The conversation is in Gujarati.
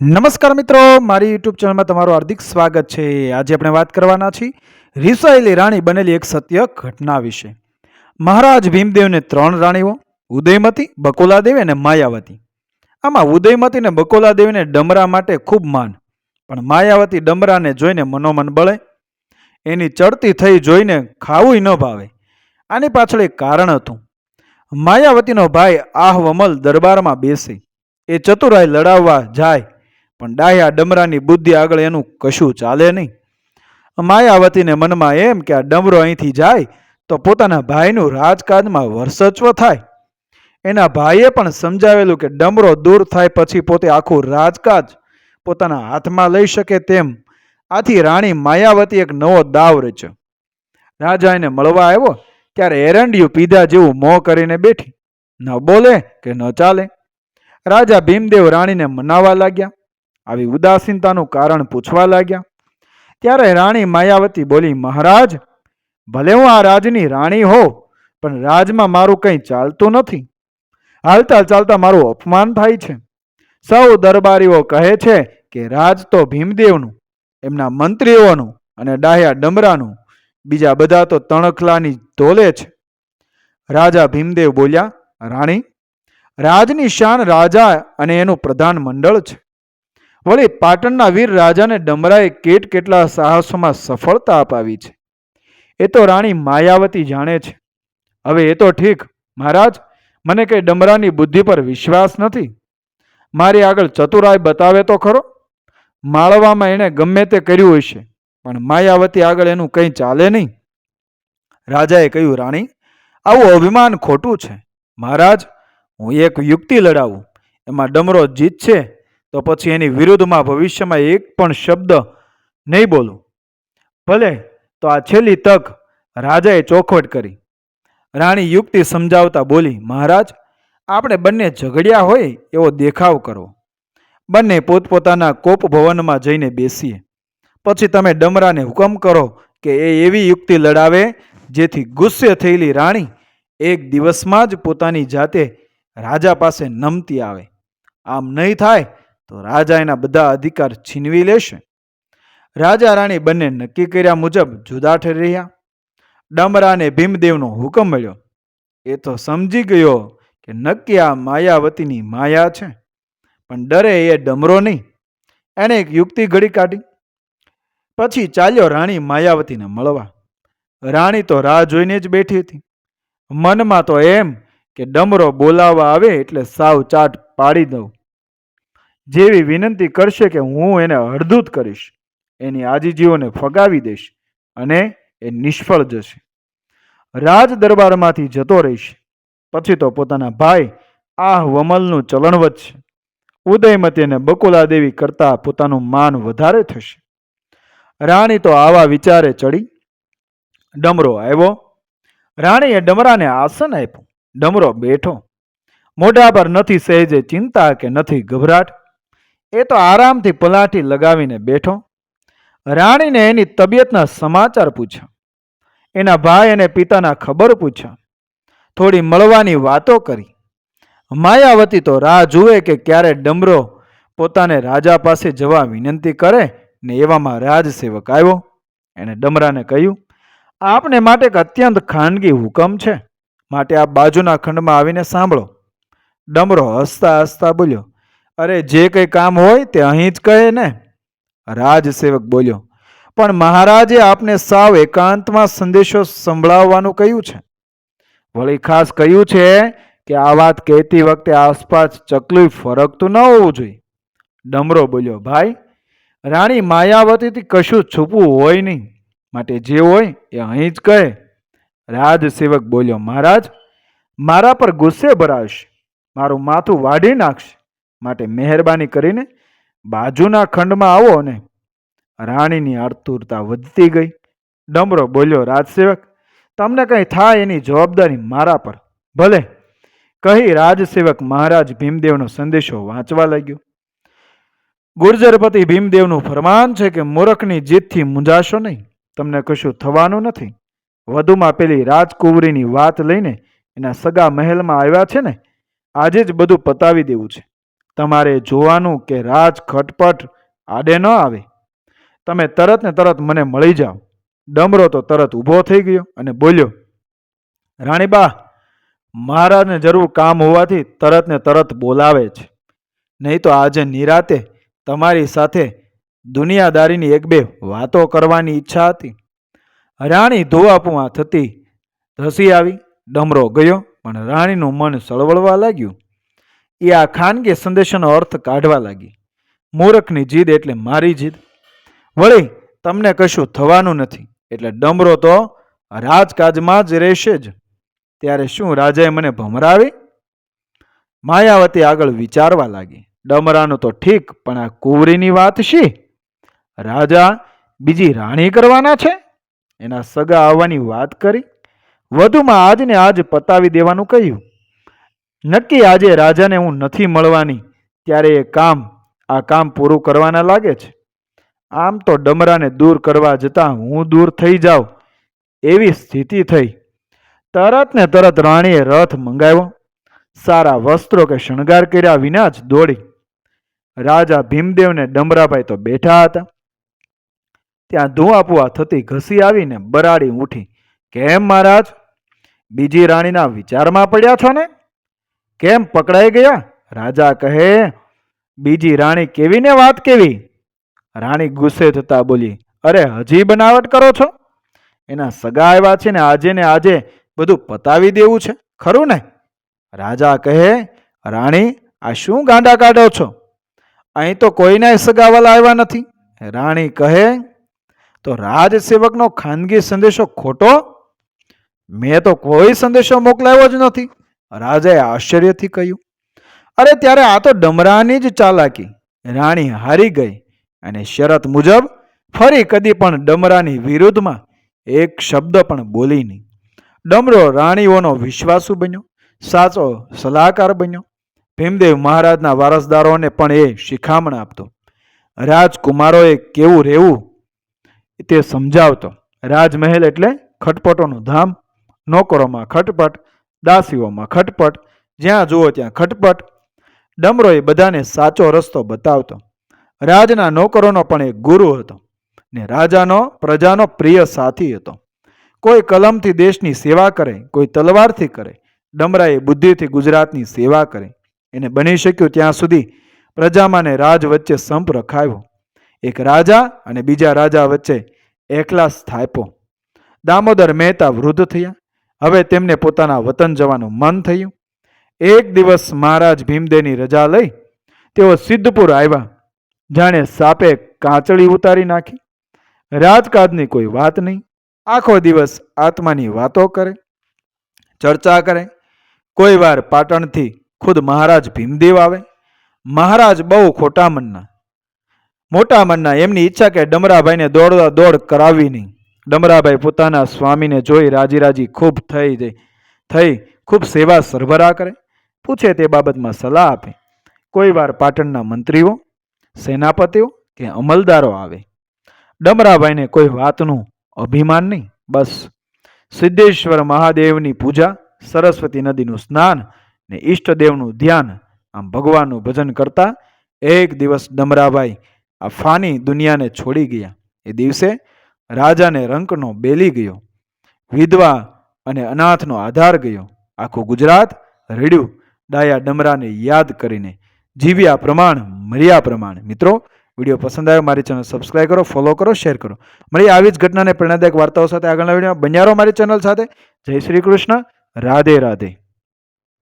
નમસ્કાર મિત્રો, મારી યુટ્યુબ ચેનલમાં તમારું હાર્દિક સ્વાગત છે. આજે આપણે વાત કરવાના છીએ રિસાયેલી રાણી બનેલી એક સત્ય ઘટના વિશે. મહારાજ ભીમદેવને ત્રણ રાણીઓ, ઉદયમતી, બકોલાદેવી અને માયાવતી. આમાં ઉદયમતી અને બકોલાદેવીને ડમરા માટે ખૂબ માન, પણ માયાવતી ડમરાને જોઈને મનોમન બળે. એની ચડતી થઈ જોઈને ખાવું ન ભાવે. આની પાછળ એક કારણ હતું. માયાવતીનો ભાઈ આહ વમલ દરબારમાં બેસે. એ ચતુરાય લડાવવા જાય પણ ડાયા ડમરાની બુદ્ધિ આગળ એનું કશું ચાલે નહીં. માયાવતીને મનમાં એમ કે આ ડમરો અહીંથી જાય તો પોતાના ભાઈનું રાજકાજમાં વર્ષત્વ થાય. એના ભાઈએ પણ સમજાવેલું કે ડમરો દૂર થાય પછી પોતે આખું રાજકાજ પોતાના હાથમાં લઈ શકે તેમ. આથી રાણી માયાવતી એક નવો દાવ રચ્યો. રાજા એને મળવા આવ્યો ત્યારે એરંડિયું પીધા જેવું મોં કરીને બેઠી. ન બોલે કે ન ચાલે. રાજા ભીમદેવ રાણીને મનાવા લાગ્યા. આવી ઉદાસીનતાનું કારણ પૂછવા લાગ્યા. ત્યારે રાણી માયાવતી બોલી, મહારાજ, ભલે હું આ રાજની રાણી હો પણ રાજમાં મારું કંઈ ચાલતું નથી. હાલતા ચાલતા મારું અપમાન થાય છે. સૌ દરબારીઓ કહે છે કે રાજ તો ભીમદેવનું, એમના મંત્રીઓનું અને ડાહ્યા ડમરાનું, બીજા બધા તો તણખલાની તોલે છે. રાજા ભીમદેવ બોલ્યા, રાણી, રાજની શાન રાજા અને એનું પ્રધાન મંડળ છે. વળી પાટણના વીર રાજાને ડમરાએ કેટ કેટલા સાહસોમાં સફળતા અપાવી છે? એ તો રાણી માયાવતી જાણે છે. હવે એ તો ઠીક. મહારાજ, મને કંઈ ડમરાની બુદ્ધિ પર વિશ્વાસ નથી. મારી આગળ ચતુરાય બતાવે તો ખરો? માળવામાં એણે ગમે તે કર્યું હશે, પણ માયાવતી આગળ એનું કંઈ ચાલે નહીં. રાજાએ કહ્યું, રાણી, આવું અભિમાન ખોટું છે. મહારાજ, હું એક યુક્તિ લડાવું. એમાં ડમરો જીતશે તો પછી એની વિરુદ્ધમાં ભવિષ્યમાં એક પણ શબ્દ નહીં બોલું. ભલે તો આ છેલ્લી તક રાજાએ ચોખવટ કરી. રાણી યુક્તિ સમજાવતા બોલી, મહારાજ, આપણે બંને ઝઘડ્યા હોય એવો દેખાવ કરવો બંને પોતપોતાના કોપ ભવનમાં જઈને બેસીએ. પછી તમે ડમરાને હુકમ કરો કે એ એવી યુક્તિ લડાવે જેથી ગુસ્સે થયેલી રાણી એક દિવસમાં જ પોતાની જાતે રાજા પાસે નમતી આવે. આમ નહીં થાય તો રાજા એના બધા અધિકાર છીનવી લેશે. રાજા રાણી બંને નક્કી કર્યા મુજબ જુદા ઠરી રહ્યા. ડમરાને ભીમદેવનો હુકમ મળ્યો. એ તો સમજી ગયો કે નક્કી આ માયાવતીની માયા છે. પણ ડરે એ ડમરો નહીં. એણે એક યુક્તિ ઘડી કાઢી. પછી ચાલ્યો રાણી માયાવતીને મળવા. રાણી તો રાહ જોઈને જ બેઠી હતી. મનમાં તો એમ કે ડમરો બોલાવવા આવે એટલે સાવ ચાટ પાડી દઉં. જેવી વિનંતી કરશે કે હું એને હળદૂત કરીશ, એની આજીજીઓને ફગાવી દઈશ અને એ નિષ્ફળ જશે. રાજ દરબારમાંથી જતો રહીશ. પછી તો પોતાના ભાઈ આહ વમલનું ચલણ વધશે. ઉદયમતી અને બકુલાદેવી કરતા પોતાનું માન વધારે થશે. રાણી તો આવા વિચારે ચડી. ડમરો આવ્યો. રાણીએ ડમરાને આસન આપ્યું. ડમરો બેઠો. મોઢા પર નથી સહેજે ચિંતા કે નથી ગભરાટ. એ તો આરામથી પલાઠી લગાવીને બેઠો. રાણીને એની તબિયતના સમાચાર પૂછ્યા. એના ભાઈ અને પિતાના ખબર પૂછ્યા. થોડી મળવાની વાતો કરી. માયાવતી તો રાહ જુએ કે ક્યારે ડમરો પોતાને રાજા પાસે જવા વિનંતી કરે ને એવામાં રાજસેવક આવ્યો. એણે ડમરાને કહ્યું, આપને માટે એક અત્યંત ખાનગી હુકમ છે. માટે આ બાજુના ખંડમાં આવીને સાંભળો. ડમરો હસતા હસતા બોલ્યો અરે જે કંઈ કામ હોય તે અહીં જ કહે ને? રાજસેવક બોલ્યો, પણ મહારાજે આપને સાવ એકાંતમાં સંદેશો સંભળાવવાનું કહ્યું છે. વળી ખાસ કહ્યું છે કે આ વાત કહેતી વખતે આસપાસ ચકલું ફરકતું ન હોવું જોઈએ. ડમરો બોલ્યો, ભાઈ, રાણી માયાવતીથી કશું છુપવું હોય નહીં. માટે જે હોય એ અહીં જ કહે. રાજસેવક બોલ્યો, મહારાજ, મારા પર ગુસ્સે ભરાશે. મારું માથું વાઢી નાખશે. માટે મહેરબાની કરીને બાજુના ખંડમાં આવો ને રાણીની આતુરતા વધતી ગઈ. ડમરો બોલ્યો, રાજસેવક, તમને કંઈ થાય એની જવાબદારી મારા પર? ભલે. કહી રાજસેવક મહારાજ ભીમદેવનો સંદેશો વાંચવા લાગ્યો. ગુર્જરપતિ ભીમદેવનું ફરમાન છે કે, મૂરખની જીતથી મૂંઝાશો નહીં. તમને કશું થવાનું નથી. વધુમાં પેલી રાજકુંવરીની વાત લઈને એના સગા મહેલમાં આવ્યા છે ને, આજે જ બધું પતાવી દેવું છે. તમારે જોવાનું કે રાજ ખટપટ આડે ન આવે. તમે તરત ને તરત મને મળી જાઓ. ડમરો તો તરત ઊભો થઈ ગયો અને બોલ્યો, રાણીબા, મહારાજને જરૂર કામ હોવાથી તરત ને તરત બોલાવે છે. નહીં તો આજે નિરાતે તમારી સાથે દુનિયાદારીની એક બે વાતો કરવાની ઈચ્છા હતી. રાણી ધોવાપુઆ થતી ધસી આવી, ડમરો ગયો, પણ રાણીનું મન સળવળવા લાગ્યું. એ આ ખાનગી સંદેશાનો અર્થ કાઢવા લાગી. મૂરખની જીદ એટલે મારી જીદ. વળી, તમને કશું થવાનું નથી. એટલે ડમરો તો રાજકાજમાં જ રહેશે જ. ત્યારે શું રાજાએ મને ભમરાવી? માયાવતી આગળ વિચારવા લાગી. ડમરાનું તો ઠીક, પણ આ કુંવરીની વાત શી? રાજા બીજી રાણી કરવાના છે? એના સગા આવવાની વાત કરી. વધુમાં આજને આજ પતાવી દેવાનું કહ્યું. નક્કી આજે રાજાને હું નથી મળવાની, ત્યારે એ કામ, આ કામ પૂરું કરવાના લાગે છે. આમ તો ડમરાને દૂર કરવા જતાં હું દૂર થઈ જાઉં, એવી સ્થિતિ થઈ. તરત ને તરત રાણીએ રથ મંગાવ્યો. સારા વસ્ત્રો કે શણગાર કર્યા વિના જ દોડી. રાજા ભીમદેવને ડમરાભાઈ તો બેઠા હતા. ત્યાં ધુઆપુઆ થતી ઘસી આવીને બરાડી ઉઠી કેમ મહારાજ? બીજી રાણીના વિચારમાં પડ્યા છો ને? કેમ પકડાઈ ગયા? રાજા કહે, બીજી રાણી કેવીને વાત કેવી? રાણી ગુસ્સે થતા બોલી, અરે, હજી બનાવટ કરો છો? એના સગા આવ્યા છે ને આજે ને આજે બધું પતાવી દેવું છે, ખરું ને? રાજા કહે, રાણી, આ શું ગાંડા કાઢો છો? અહીં તો કોઈને સગાવાલા આવ્યા નથી. રાણી કહે, તો રાજસેવકનો ખાનગી સંદેશો ખોટો? મેં તો કોઈ સંદેશો મોકલાવ્યો જ નથી. રાજાએ આશ્ચર્યથી કહ્યું, અરે, ત્યારે આ તો ડમરાની જ ચાલાકી. રાણી હારી ગઈ અને શરત મુજબ ફરી કદી પણ ડમરાની વિરુદ્ધમાં એક શબ્દ પણ બોલી નહીં. ડમરો રાણીઓનો વિશ્વાસુ બન્યો, સાચો સલાહકાર બન્યો. ભીમદેવ મહારાજના વારસદારોને પણ એ શિખામણ આપતો. રાજકુમારોએ કેવું રહેવું તે સમજાવતો. રાજમહેલ એટલે ખટપટોનું ધામ, નોકરોમાં ખટપટ દાસીઓમાં ખટપટ, જ્યાં જુઓ ત્યાં ખટપટ ડમરોએ બધાને સાચો રસ્તો બતાવતો. રાજના નોકરોનો પણ એક ગુરુ હતો ને રાજાનો, પ્રજાનો પ્રિય સાથી હતો. કોઈ કલમથી દેશની સેવા કરે, કોઈ તલવારથી કરે, ડમરાએ બુદ્ધિથી ગુજરાતની સેવા કરી એને બની શક્યું ત્યાં સુધી પ્રજામાં રાજ વચ્ચે સંપ રખાયો. એક રાજા અને બીજા રાજા વચ્ચે એકલા સ્થાપ્યો દામોદર મહેતા વૃદ્ધ થયા. હવે તેમને પોતાના વતન જવાનું મન થયું. એક દિવસ મહારાજ ભીમદેવની રજા લઈ તેઓ સિદ્ધપુર આવ્યા. જાણે સાપે કાંચળી ઉતારી નાખી. રાજકાજની કોઈ વાત નહીં. આખો દિવસ આત્માની વાતો કરે, ચર્ચા કરે. કોઈ વાર પાટણથી ખુદ મહારાજ ભીમદેવ આવે. મહારાજ બહુ ખોટા મનના. મોટા મનના. એમની ઈચ્છા કે ડમરાભાઈને દોડવા દોડ કરાવી નહીં. ડમરાભાઈ પોતાના સ્વામીને જોઈ રાજી રાજી ખૂબ થઈ જઈ થઈ ખૂબ સેવા સરભરા કરે, પૂછે તે બાબતમાં સલાહ આપે. કોઈ વાર પાટણના મંત્રીઓ, સેનાપતિઓ કે અમલદારો આવે. ડમરાભાઈને કોઈ વાતનું અભિમાન નહીં, બસ સિદ્ધેશ્વર મહાદેવની પૂજા, સરસ્વતી નદીનું સ્નાન ને ઈષ્ટદેવનું ધ્યાન આમ ભગવાનનું ભજન કરતા એક દિવસ ડમરાભાઈ આ ફાની દુનિયાને છોડી ગયા. એ દિવસે રાજાને રંકનો બેલી ગયો, વિધવા અને અનાથનો આધાર ગયો. આખું ગુજરાત રડ્યું. ડાયા ડમરાને યાદ કરીને જીવ્યા પ્રમાણ, મર્યા પ્રમાણ. મિત્રો, વીડિયો પસંદ આવ્યો મારી ચેનલ સબસ્ક્રાઈબ કરો, ફોલો કરો, શેર કરો. મળી આવી જ ઘટનાને પ્રેરણાદાયક વાર્તાઓ સાથે આગળના વીડિયો બન્યારો મારી ચેનલ સાથે. જય શ્રી કૃષ્ણ. રાધે રાધે.